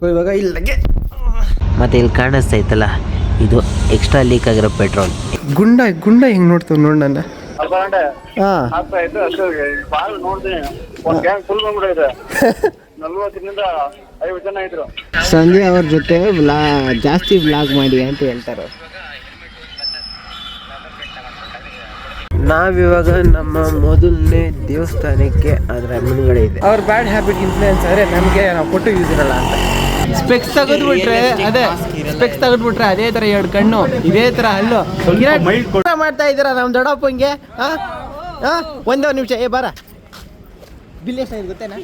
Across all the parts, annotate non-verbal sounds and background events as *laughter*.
So ಇವಾಗ ಇಲ್ಲಗೆ ಮತ್ತೆ ಇಲ್ಲಿ ಕಾಣಿಸ್ತೈತಲ್ಲ ಇದು ಎಕ್ಸ್ಟ್ರಾ ಲೀಕ್ ಆಗಿರೋ ಪೆಟ್ರೋಲ್ ಗುಂಡ ಗುಂಡ ಹೆಂಗ್ ನೋಡ್ತೇವೆ ನೋಡ್ ನನ್ನ ಹಾ. ಸಂಜೆ ಅವ್ರ ಜೊತೆ ವ್ಲಾ ಜಾಸ್ತಿ ವ್ಲಾಗ್ ಮಾಡಿ ಅಂತ ಹೇಳ್ತಾರೆ ನಾವಿವಾಗ ನಮ್ಮ ಮೊದಲನೇ ದೇವಸ್ಥಾನಕ್ಕೆ ಅದರ ಮುಂದ್ಗಡೆ ಇದೆ. ಅವ್ರ ಬ್ಯಾಡ್ ಹ್ಯಾಬಿಟ್ ಇನ್ಫ್ಲೂಯೆನ್ಸ್ ಆದ್ರೆ ನಮಗೆ ನಾವು ಕೊಟ್ಟು ಯೂಸ್ ಇರಲ್ಲ ಅಂತ. ಸ್ಪೆಕ್ಸ್ ತೆಗೆದ್ಬಿಟ್ರೆ ಅದೇ ಸ್ಪೆಕ್ಸ್ ತೆಗೆದ್ಬಿಟ್ರೆ ಅದೇ ತರ ಎರಡು ಕಣ್ಣು ಇದೇ ತರ ಹಲ್ಲು. ಊಟ ಮಾಡ್ತಾ ಇದ್ದೀರಾ ನಮ್ ದೊಡ್ಡಪ್ಪಂಗೆ? ಹಾ ಹಾ ಒಂದೇ ಒಂದು ನಿಮಿಷ ಏ ಬಾರ. ಬಿಲ್ ಎಷ್ಟಾಗಿದೆ ಗೊತ್ತೇನಾ?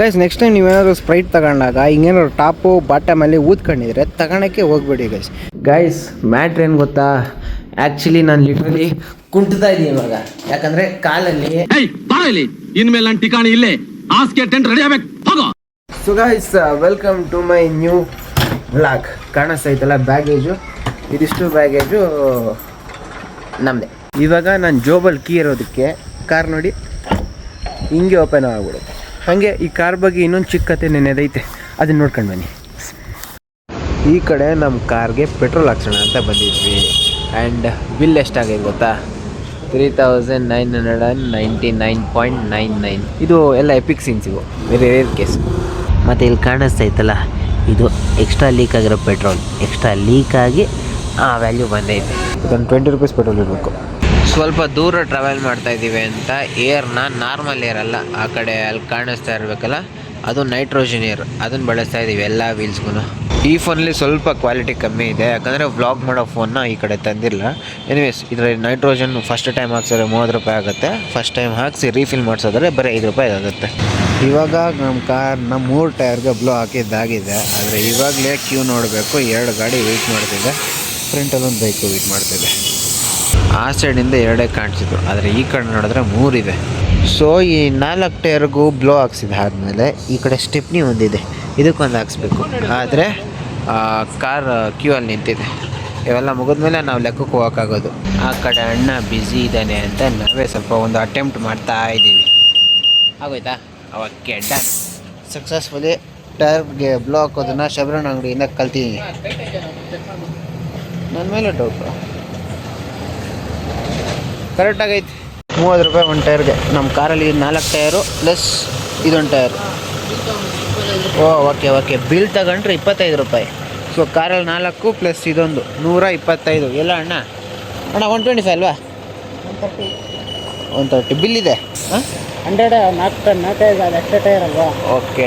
ಗೈಸ್ ನೆಕ್ಸ್ಟ್ ಟೈಮ್ ನೀವೇನಾದ್ರು ಸ್ಪ್ರೈಟ್ ತಗೊಂಡಾಗ ಹಿಂಗೇನಾದ್ರು ಟಾಪು ಬಾಟಮಲ್ಲಿ ಊದ್ಕೊಂಡಿದ್ರೆ ತಗೊಳಕ್ಕೆ ಹೋಗ್ಬೇಡಿ ಗೈಸ್ ಗೈಸ್ ಮ್ಯಾಟ್ರ್ ಏನು ಗೊತ್ತಾ? ಆ್ಯಕ್ಚುಲಿ ನಾನು ಲಿಟ್ರಲಿ ಕುಂಟ್ತಾ ಇದೀನಿ ಇವಾಗ. ಯಾಕಂದ್ರೆ ಕಾಲಲ್ಲಿ ಇನ್ಮೇಲೆ ನನ್ನ ಠಿಕಾಣಿ ಇಲ್ಲೇ. ಆಸ್ಕೆ ಟೆಂಟ್ ರೆಡಿ ಆಗ್ಬೇಕು. ಹೋಗೋ! So guys welcome to my new blog ಕಾಣಿಸ್ತಾ ಇತ್ತಲ್ಲ ಬ್ಯಾಗೇಜು ಇದಿಷ್ಟು ಬ್ಯಾಗೇಜು ನಮ್ಮದೇ ಇವಾಗ ನಾನು ಜೋಬಲ್ ಕೀ ಇರೋದಕ್ಕೆ ಕಾರ್ ನೋಡಿ, ಹಿಂಗೆ ಓಪನ್ ಆಗ್ಬಿಡುತ್ತೆ ಹಾಗೆ ಈ ಕಾರ್ ಬಗ್ಗೆ ಇನ್ನೊಂದು ಚಿಕ್ಕ ಕತೆ ನೆನೆದೈತೆ. ಅದನ್ನ ನೋಡ್ಕೊಂಡು ಬನ್ನಿ. ಈ ಕಡೆ ನಮ್ಮ ಕಾರ್ಗೆ ಪೆಟ್ರೋಲ್ ಹಾಕ್ಸೋಣ ಅಂತ ಬಂದಿದ್ವಿ. ಆ್ಯಂಡ್ ಬಿಲ್ ಎಷ್ಟಾಗೈತೆ ಗೊತ್ತಾ? Three thousand nine hundred and ninety nine point nine nine ಇದು ಎಲ್ಲ ಎಪಿಕ್ ಸೀನ್ಸಿಗೂ ವೆರಿ ರೇರ್ ಕೇಸ್ ಮತ್ತು ಇಲ್ಲಿ ಕಾಣಿಸ್ತೈತಲ್ಲ ಇದು ಎಕ್ಸ್ಟ್ರಾ ಲೀಕ್ ಆಗಿರೋ ಪೆಟ್ರೋಲ್ ಎಕ್ಸ್ಟ್ರಾ ಲೀಕ್ ಆಗಿ ಆ ವ್ಯಾಲ್ಯೂ ಬಂದೈತೆ ಇದೊಂದು ಟ್ವೆಂಟಿ ರುಪೀಸ್ ಪೆಟ್ರೋಲ್ ಇರಬೇಕು. ಸ್ವಲ್ಪ ದೂರ ಟ್ರಾವೆಲ್ ಮಾಡ್ತಾ ಇದ್ದೀವಿ ಅಂತ ಏರ್ನ ನಾರ್ಮಲ್ ಏರ್ ಅಲ್ಲ ಆ ಕಡೆ ಅಲ್ಲಿ ಕಾಣಿಸ್ತಾ ಇರಬೇಕಲ್ಲ ಅದು ನೈಟ್ರೋಜನ್ ಏರ್ ಅದನ್ನು ಬಳಸ್ತಾ ಇದ್ದೀವಿ ಎಲ್ಲ ವೀಲ್ಸ್ಗೂ ಈ ಫೋನಲ್ಲಿ ಸ್ವಲ್ಪ ಕ್ವಾಲಿಟಿ ಕಮ್ಮಿ ಇದೆ ಯಾಕಂದರೆ ವ್ಲಾಗ್ ಮಾಡೋ ಫೋನ್ನ ಈ ಕಡೆ ತಂದಿಲ್ಲ. ಎನಿವೇಸ್ ಇದರಲ್ಲಿ ನೈಟ್ರೋಜನ್ ಫಸ್ಟ್ ಟೈಮ್ ಹಾಕ್ಸಿದ್ರೆ ಮೂವತ್ತು ರೂಪಾಯಿ ಆಗುತ್ತೆ ಫಸ್ಟ್ ಟೈಮ್ ಹಾಕಿಸಿ ರೀಫಿಲ್ ಮಾಡಿಸೋದ್ರೆ ಬರೀ ಐದು ರೂಪಾಯಿ ಆಗುತ್ತೆ. ಇವಾಗ ನಮ್ಮ ಕಾರ್ ನಮ್ಮ ಮೂರು ಟೈರ್ಗೆ ಬ್ಲೋ ಹಾಕಿದ್ದಾಗಿದೆ. ಆದರೆ ಇವಾಗಲೇ ಕ್ಯೂ ನೋಡಬೇಕು. ಎರಡು ಗಾಡಿ ವೆಯ್ಟ್ ಮಾಡ್ತಿದೆ. ಫ್ರಂಟಲ್ಲಿ ಒಂದು ಬೈಕು ವೆಯ್ಟ್ ಮಾಡ್ತಿದೆ. ಆ ಸೈಡಿಂದ ಎರಡೇ ಕಾಣಿಸಿದ್ರು ಆದರೆ ಈ ಕಡೆ ನೋಡಿದ್ರೆ ಮೂರಿದೆ ಸೊ ಈ ನಾಲ್ಕು ಟೈರ್ಗೂ ಬ್ಲೋ ಹಾಕ್ಸಿದ ಆದಮೇಲೆ ಈ ಕಡೆ ಸ್ಟೆಪ್ನಿ ಒಂದಿದೆ. ಇದಕ್ಕೊಂದು ಹಾಕ್ಸ್ಬೇಕು. ಆದರೆ ಕಾರ್ ಕ್ಯೂ ಅಲ್ಲಿ ನಿಂತಿದೆ. ಇವೆಲ್ಲ ಮುಗಿದ್ಮೇಲೆ ನಾವು ಲೆಕ್ಕಕ್ಕೆ ಹೋಗೋಕ್ಕಾಗೋದು. ಆ ಕಡೆ ಅಣ್ಣ ಬ್ಯುಸಿ ಇದ್ದಾನೆ ಅಂತ ನಾವೇ ಸ್ವಲ್ಪ ಒಂದು ಅಟೆಂಪ್ಟ್ ಮಾಡ್ತಾ ಇದ್ದೀವಿ ಆಗೋಯ್ತಾ? ಅವಾಗ ಡನ್ ಸಕ್ಸಸ್ಫುಲಿ ಟೈರ್ಗೆ ಬ್ಲೋ ಹಾಕೋದನ್ನ ಶಬರಣ ಅಂಗಡಿಯಿಂದ ಕಲ್ತಿದ್ದೀನಿ ನನ್ನ ಮೇಲೆ ಡೌಟ್ ಕರೆಕ್ಟಾಗೈತೆ ಮೂವತ್ತು ರೂಪಾಯಿ ಒಂದು ಟೈರ್ಗೆ. ನಮ್ಮ ಕಾರಲ್ಲಿ ನಾಲ್ಕು ಟೈರು ಪ್ಲಸ್ ಇದೊಂದು ಟೈರು. ಓ ಓಕೆ ಓಕೆ ಬಿಲ್ ತಗೊಂಡ್ರೆ ಇಪ್ಪತ್ತೈದು ರೂಪಾಯಿ. ಸೊ ಕಾರಲ್ಲಿ ನಾಲ್ಕು ಪ್ಲಸ್ ಇದೊಂದು. ನೂರ ಇಪ್ಪತ್ತೈದು. ಎಲ್ಲ ಅಣ್ಣ? ಅಣ್ಣ ಒನ್ ಟ್ವೆಂಟಿ ಫೈವ್ ಅಲ್ವಾ? ಒನ್ ತರ್ಟಿ ಬಿಲ್ ಇದೆ? ಹಾಂ? ಹಂಡ್ರೆಡ್ ನಾಲ್ಕು ನಾಲ್ಕೈದು ಅದು ಎಕ್ಸ್ಟ್ರಾ ಟೈರ್ ಅಲ್ವಾ? ಓಕೆ.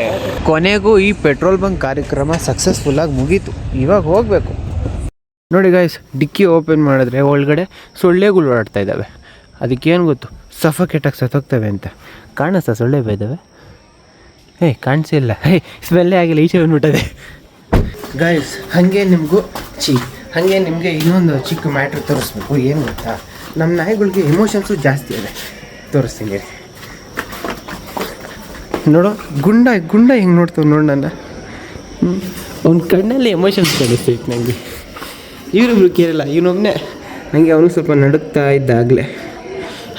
ಕೊನೆಗೂ ಈ ಪೆಟ್ರೋಲ್ ಬಂಕ್ ಕಾರ್ಯಕ್ರಮ ಸಕ್ಸಸ್ಫುಲ್ಲಾಗಿ ಮುಗೀತು. ಇವಾಗ ಹೋಗಬೇಕು. ನೋಡಿ ಗಾಯ್ಸ್ ಡಿಕ್ಕಿ ಓಪನ್ ಮಾಡಿದ್ರೆ ಒಳಗಡೆ ಸೊಳ್ಳೆಗಳು ಓಡಾಡ್ತಾ ಇದ್ದಾವೆ. ಅದಕ್ಕೇನು ಗೊತ್ತು? ಸಫಕೇಟಾಗಿ ಸತ್ತೋಗ್ತವೆ ಅಂತ. ಕಾಣಿಸ್ತಾ ಸೊಳ್ಳೆ ಬೈದವೆ? ಏಯ್ ಕಾಣಿಸಿಲ್ಲ ಏಯ್ ಸ್ಮೆಲ್ಲೇ ಆಗಿಲ್ಲ. ಈಚೆ ಬಂದ್ಬಿಟ್ಟದೆ. ಗಾಯ್ಸ್ ಹಾಗೆ ನಿಮಗೂ ಚಿ ಹಾಗೆ ನಿಮಗೆ ಇನ್ನೊಂದು ಚಿಕ್ಕ ಮ್ಯಾಟ್ರ್ ತೋರಿಸ್ಬೇಕು. ಏನು ಗೊತ್ತಾ? ನಮ್ಮ ನಾಯಿಗಳಿಗೆ ಎಮೋಷನ್ಸು ಜಾಸ್ತಿ ಇದೆ. ತೋರಿಸ್ತೀನಿ. ನೋಡು ಗುಂಡ ಗುಂಡ ಹೆಂಗೆ ನೋಡ್ತಾವೆ ನೋಡು ನನ್ನ. ಅವ್ನ ಕಣ್ಣಲ್ಲಿ ಎಮೋಷನ್ಸ್ ಕಾಣಿಸ್ತೈತೆ ನನಗೆ ಇವರಿಬ್ರು ಕೇರಲ್ಲ ಇವನೊಬ್ಬನೇ ನನಗೆ ಅವನು ಸ್ವಲ್ಪ ನಡುಕ್ತಾ ಇದ್ದಾಗಲೇ.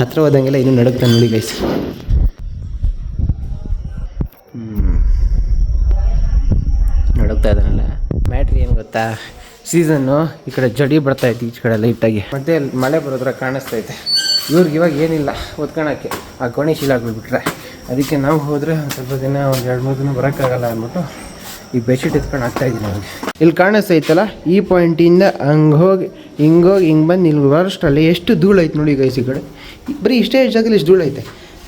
ಹತ್ರ ಹೋದಂಗೆಲ್ಲ ಇನ್ನೂ ನಡುಕ್ತಾ ನೋಡಿ ಗೈಸ್ ನಡುಕ್ತಾ ಇದ್ದಾನಲ್ಲ. ಮ್ಯಾಟ್ರಿ ಏನು ಗೊತ್ತಾ? ಸೀಸನ್ನು ಈ ಕಡೆ ಜಡಿ ಬರ್ತಾ ಐತಿ ಈಚೆ ಕಡೆ ಲೈಟಾಗಿ ಮತ್ತೆ ಮಳೆ ಬರೋದ್ರ ಕಾಣಿಸ್ತೈತೆ ಇವ್ರಿಗೆ ಇವಾಗ ಏನಿಲ್ಲ ಓದ್ಕೊಳಕ್ಕೆ ಆ ಗೋಣಿ ಆಗ್ಬಿಟ್ರೆ ಅದಕ್ಕೆ ನಾವು ಹೋದರೆ ಒಂದು ಸ್ವಲ್ಪ ದಿನ, ಒಂದು ಎರಡು ಮೂರು ದಿನ ಬರೋಕ್ಕಾಗಲ್ಲ ಅಂದ್ಬಿಟ್ಟು ಈ ಬೆಡ್ಶೀಟ್ ಎತ್ಕೊಂಡು ಆಗ್ತಾ ಇದ್ದೀನಿ ನನಗೆ ಇಲ್ಲಿ ಕಾಣಿಸ್ತೈತಲ್ಲ ಈ ಪಾಯಿಂಟಿಂದ ಹಂಗೆ ಹೋಗಿ ಹಿಂಗೋಗಿ ಹಿಂಗೆ ಬಂದು ಇಲ್ಲಿ ಬರೋಷ್ಟರಲ್ಲಿ ಎಷ್ಟು ಧೂಳೈತೆ ನೋಡಿ ಗೈಸ್ ಈ ಕಡೆ. ಬರೀ ಇಷ್ಟೇ ಜಾಗದಲ್ಲಿ ಇಷ್ಟು ಧೂಳೈತೆ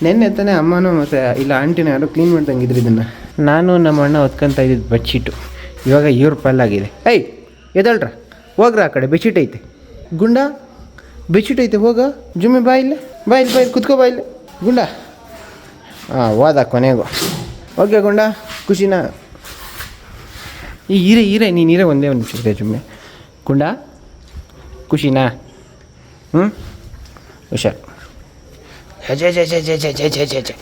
ನೆನ್ನೆ ತಾನೇ ಅಮ್ಮನೂ ಮತ್ತು, ಇಲ್ಲ ಆಂಟಿನ ಯಾರು ಕ್ಲೀನ್ ಮಾಡ್ದಂಗಿದ್ರು ಇದನ್ನು. ನಾನು ನಮ್ಮ ಅಣ್ಣ ಹೊತ್ಕೊಂತ ಇದ್ದಿದ್ದು ಬೆಡ್ಶೀಟು ಇವಾಗ ಇವ್ರ ಪಲ್ಲಾಗಿದೆ. ಏಯ್! ಎದಳ್ರ? ಹೋಗ್ರ ಆ ಕಡೆ, ಬೆಡ್ಶೀಟ್ ಐತೆ. ಗುಂಡ? ಬೆಡ್ಶೀಟ್ ಐತೆ, ಹೋಗ. ಜುಮ್ಮೆ ಬಾಯಿಲ್ಲ ಬಾಯಿಲ್ ಬಾಯಿಲ್ ಕುತ್ಕೋ ಬಾಯಿಲ್ಲ ಗುಂಡ? ಹಾಂ ಹೋದ ಕೊನೆಗೂ. ಓಕೆ ಗುಂಡ, ಖುಷಿನಾ. ಈ ಈರೆ ಹೀರೆ, ನೀನು ಹೀರೆ ಒಂದೇ ಒಂದು ನಿಮಿಷ ಇದೆ ಜುಮ್ಮೆ. ಗುಂಡ? ಖುಷಿನಾ? ಹ್ಞೂ ಹುಷಾರ್. ಹೆಜೆ ಜೆ ಜೆ ಜೆ ಜೆ ಜೆ ಜೆ ಜೆ ಜೆ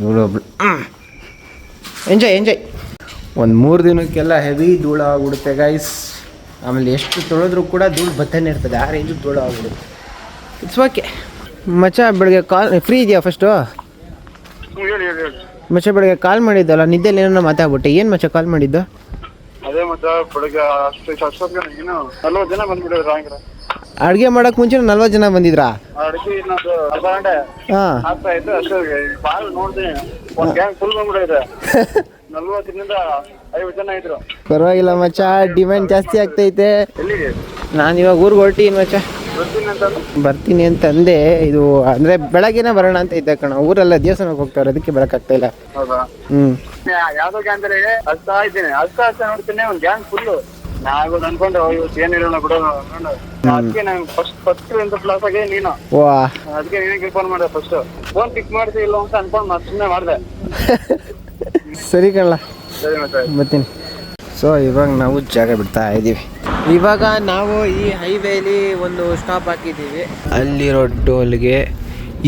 ಇವಳು ಒಬ್ಳು. ಎಂಜಾಯ್ ಎಂಜಾಯ್ ಒಂದು ಮೂರು ದಿನಕ್ಕೆಲ್ಲ ಹೆವಿ ಧೂಳ ಆಗ್ಬಿಡುತ್ತೆ ಗೈಸ್ ಆಮೇಲೆ ಎಷ್ಟು ತೊಳೆದ್ರು ಕೂಡ ಧೂಳು ಬತ್ತಾನೆ ಇರ್ತದೆ. ಆ ರೇಂಜು ಧೂಳು ಆಗ್ಬಿಡುತ್ತೆ. ಇಟ್ಸ್ ಓಕೆ ಮಚ್ಚ ಬೆಳಗ್ಗೆ ಕಾಲ್ ಫ್ರೀ ಇದೆಯಾ ಫಸ್ಟು ಮಚ ಹೇಳಿ ಹೇಳಿ ಮಚ್ಚ ಬೆಳಗ್ಗೆ ಕಾಲ್ ಮಾಡಿದ್ದಲ್ಲ ನಿದ್ದೆಲ್ಲ ಏನೋ ಮಾತಾಡ್ಬಿಟ್ಟೆ? ಏನು ಮಚ್ಚ ಕಾಲ್ ಮಾಡಿದ್ದು? ಅದೇ ಬೆಳಗ್ಗೆ ಅಷ್ಟು ಅಷ್ಟೊತ್ತಿಗೆ ಏನು ನಲ್ವತ್ತು ಜನ ಬಂದ್ಬಿಟ್ಟಿದ್ರು ಹಂಗ್ರೆ ಅಡುಗೆ ಮಾಡೋಕೆ ಮುಂಚೆ ನಲ್ವತ್ತು ಜನ ಬಂದಿದ್ರಾ? ಅಡುಗೆ ಇನ್ನೊಂದು ಅರ್ಧ ಗಂಟೆ ಹಾಂ. ಆಗ್ತಾ ಇತ್ತು ಅಷ್ಟೊತ್ತಿಗೆ ಬಾಲ್ ನೋಡ್ತೀನಿ ಒಂದ್ ಗ್ಯಾಂಗ್ ಫುಲ್ ಬಂದ್ಬಿಟ್ಟಿದೆ. *laughs* ನಲ್ವತ್ತರಿಂದ ಪರವಾಗಿಲ್ಲ ಮಚ್ಚ ಡಿಮ್ಯಾಂಡ್ ಜಾಸ್ತಿ ಆಗ್ತೈತೆ. ನಾನು ಇವಾಗ ಊರಿಗೆ ಹೊರಟೀನಿ ಮಚ್ಚ. ಬರ್ತೀನಿ ಅಂತ ಬರ್ತೀನಿ ಅಂತ ಅಂದೆ. ಇದು ಅಂದ್ರೆ ಬೆಳಗ್ಗೆನೇ ಬರೋಣ ಅಂತ ಇದ್ದೆ ಕಣ. ಊರೆಲ್ಲ ದೇವಸ್ಥಾನಕ್ಕೆ ಹೋಗ್ತಾರೆ ಅದಕ್ಕೆ ಬರೋಕ್ಕಾಗ್ತಾ ಇಲ್ಲ. ಹ್ಮ್. ಯಾವ್ದೋ ಅಂದ್ರೆ ಹಸ್ತಾ ಇದ್ದೀನಿ. ಹಸ್ತಾ ಹಸ್ತಾ ನೋಡ್ತೀನಿ ಒಂದ್ ಗ್ಯಾಂಗ್ ಫುಲ್ಲು ನಾವು ಅನ್ಕೊಂಡು ಇವತ್ತು ಏನಿರೋಣ ಬಿಡೋಣ ಅನ್ಕೊಂಡು ಅದಕ್ಕೆ ನಂಗೆ ಫಸ್ಟ್ ಫಸ್ಟ್ ಅಂತ ಪ್ಲಾಸ್ ಆಗಿ ನೀನು. ಅದಕ್ಕೆ ನೀನೇ ಫೋನ್ ಮಾಡಿದೆ ಫಸ್ಟ್ ಫೋನ್ ಪಿಕ್ ಮಾಡ್ತಿ ಇಲ್ಲ ಅಂತ ಅನ್ಕೊಂಡು ಮತ್ತೆ ಸುಮ್ಮನೆ ಮಾಡಿದೆ. *laughs* ಸರಿ ಮತ್ತೆ ಬರ್ತೀನಿ ಸೊ ಇವಾಗ ನಾವು ಜಾಗ ಬಿಡ್ತಾ ಇದ್ದೀವಿ ಇವಾಗ ನಾವು ಈ ಹೈವೇಲಿ ಒಂದು ಸ್ಟಾಪ್ ಹಾಕಿದ್ದೀವಿ. ಅಲ್ಲಿರೋ ಟೋಲ್ಗೆ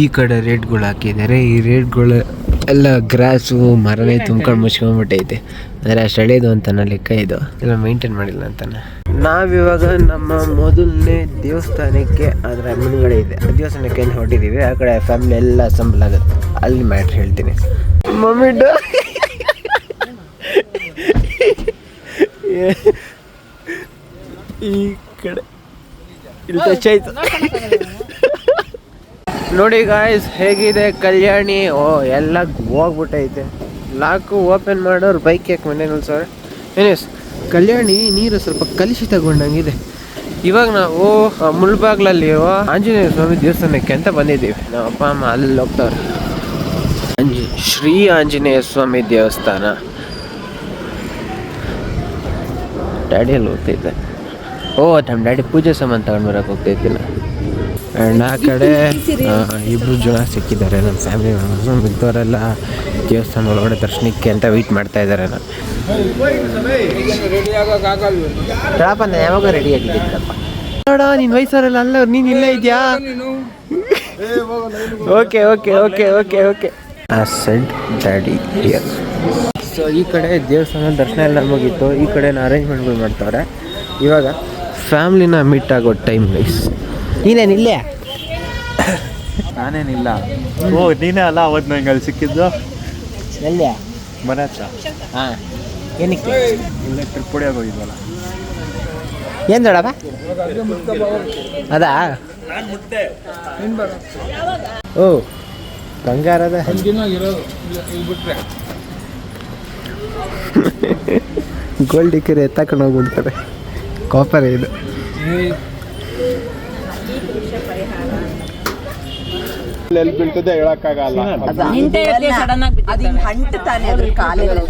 ಈ ಕಡೆ ರೇಟ್ಗಳು ಹಾಕಿದ್ದಾರೆ. ಈ ರೇಟ್ಗಳು ಎಲ್ಲ ಗ್ರಾಸು ಮರನೇ ತುಂಬ್ಕೊಂಡು ಮುಚ್ಕೊಂಡ್ಬಿಟ್ಟೈತೆ. ಅಂದರೆ ಅಷ್ಟು ಹಳೇದು ಅಂತಾನೆ ಲೆಕ್ಕ ಇದು. ಎಲ್ಲ ಮೇಂಟೈನ್ ಮಾಡಿಲ್ಲ ಅಂತಾನೆ. ನಾವಿವಾಗ ನಮ್ಮ ಮೊದಲನೇ ದೇವಸ್ಥಾನಕ್ಕೆ ಅದರ ಮುಂದ್ಗಡೆ ಇದೆ. ಆ ದೇವಸ್ಥಾನಕ್ಕೆ ಅಂತ ಹೊರಟಿದ್ದೀವಿ ಆ ಕಡೆ ಫ್ಯಾಮಿಲಿ ಎಲ್ಲ ಅಸೆಂಬಲ್ ಆಗುತ್ತೆ. ಅಲ್ಲಿ ಮ್ಯಾಟ್ರ್ ಹೇಳ್ತೀನಿ. ಮಮ್ಮಿ *laughs* ಈ ಕಡೆ. ಇಲ್ಲಿ ಟಚ್ ಆಯ್ತು. *laughs* ನೋಡಿ ಗಾಯ್ಸ್ ಹೇಗಿದೆ ಕಲ್ಯಾಣಿ? ಓ, ಎಲ್ಲ ಹೋಗ್ಬಿಟ್ಟೈತೆ. ಲಾಕು ಓಪನ್ ಮಾಡೋರು ಬೈಕ್ ಯಾಕೆ ಮನೆ ಸರ್? ಏನೇಸ್ ಕಲ್ಯಾಣಿ ನೀರು ಸ್ವಲ್ಪ ಕಲುಷಿತಗೊಂಡಂಗಿದೆ ಇವಾಗ ನಾವು ಮುಳ್ಬಾಗ್ಲಲ್ಲಿರುವ ಆಂಜನೇಯ ಸ್ವಾಮಿ ದೇವಸ್ಥಾನಕ್ಕೆ ಅಂತ ಬಂದಿದ್ದೀವಿ. ನಮ್ಮ ಅಪ್ಪ, ಅಮ್ಮ ಅಲ್ಲಿ ಹೋಗ್ತಾರೆ ಅಂಜಿ, ಶ್ರೀ ಆಂಜನೇಯ ಸ್ವಾಮಿ ದೇವಸ್ಥಾನ. ಡ್ಯಾಡಿ ಅಲ್ಲಿ ಹೋಗ್ತೈತೆ ಓ ನಮ್ಮ ಡ್ಯಾಡಿ ಪೂಜೆ ಸಾಮಾನು ತಗೊಂಡು ಬರಕ್ಕೆ ಹೋಗ್ತೈತಿಲ್ಲ ಆ್ಯಂಡ್ ಆ ಕಡೆ ಇಬ್ಬರು ಜನ ಸಿಕ್ಕಿದ್ದಾರೆ. ನಮ್ಮ ಫ್ಯಾಮಿಲಿ ಮೆಂಬರ್ಸು ಮಿಕ್ಕವರೆಲ್ಲ ದೇವಸ್ಥಾನ ಒಳಗಡೆ ದರ್ಶನಕ್ಕೆ ಅಂತ ವೆಯ್ಟ್ ಮಾಡ್ತಾ ಇದ್ದಾರೆ ರಾಪ ನಾನು ಯಾವಾಗ ರೆಡಿ ಆಗಿದ್ದೀನಪ್ಪ ನೋಡ ನಿನ್ನ ವಯಸ್ಸರಲ್ಲ ಅಲ್ಲ ನೀನು ಇಲ್ಲೇ ಇದೆಯಾ? Okay okay okay okay okay ಆ ಸೆಡ್ ಡ್ಯಾಡಿ ಹಿಯರ್ ಸೊ ಈ ಕಡೆ ದೇವಸ್ಥಾನ ದರ್ಶನ ಎಲ್ಲ ಮುಗೀತು. ಈ ಕಡೆ ಅರೇಂಜ್ಮೆಂಟ್ಗಳು ಮಾಡ್ತಾರೆ? ಇವಾಗ ಫ್ಯಾಮ್ಲಿನ ಮೀಟ್ ಆಗೋ ಟೈಮ್ ಗೈಸ್ ನೀನೇನು ಇಲ್ಲೇ? ನಾನೇನಿಲ್ಲ. ಓ ನೀನೇ ಅಲ್ಲ ಅವತ್ತು ನಂಗೆ ಅಲ್ಲಿ ಸಿಕ್ಕಿದ್ದು? ಎಲ್ಲ ಮನೆ ಹತ್ರ. ಹಾಂ. ಏನಕ್ಕೆ? ಇಲ್ಲೇ ಟ್ರಿಪ್ ಹೋಗಿದ್ವಲ್ಲ. ಏನು ದೊಡಪ್ಪ ಅದಾ? ಓ ಬಂಗಾರದ ಗೋಲ್ಡ್ ಇಕ್ಕರೆ ಎತ್ತಾಕೊಂಡು ಹೋಗ್ಬಿಡ್ತಾರೆ. ಕಾಪರ್ ಇದು. ಎಲ್ಲಿ ಬೀಳ್ತದೆ ಹೇಳಕ್ಕಾಗಲ್ಲ. ಅದು ಹಿಂಗ್ ಅಂಟ್ತಾನೆ ಅದ್ರ ಕಾಲೆಲ್ಲ.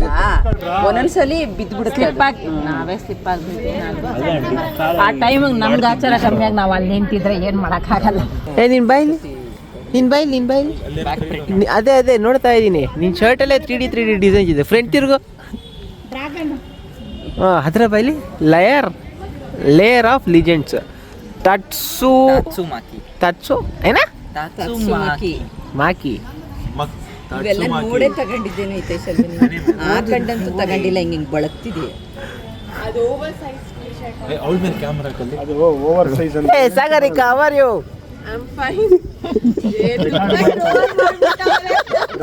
ಒಂದೊಂದ್ಸಲಿ. ನಾವೇ ಸ್ಲಿಪ್ ಆಗ್ಬಿಟ್ಟು ಆ ಟೈಮಿಗೆ ನಮ್ಗೆ ಆಚಾರ ಕಮ್ಮಿಯಾಗಿ ನಾವು ಅಲ್ಲಿ ನಿಂತಿದ್ರೆ ಏನು ಮಾಡೋಕ್ಕಾಗಲ್ಲ. ಏ ನಿನ್ ಬೈಲಿ ನಿನ್ ಬೈಲಿ ನಿನ್ ಬೈಲಿ ಅದೇ ಅದೇ ನೋಡ್ತಾ ಇದ್ದೀನಿ ನಿನ್ ಶರ್ಟಲ್ಲೇ three D three D design ಇದೆ. ಫ್ರೆಂಡ್ ತಿರ್ಗು. ಹಾಂ ಅದರ ಬೈಲಿ ಲಯರ್ ಲೇಯರ್ ಆಫ್ ಲಿಜೆಂಡ್ಸ್ ತಟ್ಸು ತಟ್ಸು ಏನ. ಮಾಕಿ ಇವೆಲ್ಲ ನೋಡೇ ತಗೊಂಡಿದ್ದೇನೆ ಹಾಕೊಂಡಂತೂ ತಗೊಂಡಿಲ್ಲ ಹಿಂಗೆ ಹಿಂಗ್ ಬಳಗ್ತಿದೆ ಅದು ಓವರ್ ಸೈಜ್ ಅಂತ ಏ ಸಾಗರಿಕಾ ಅವರ್ *laughs* ಯು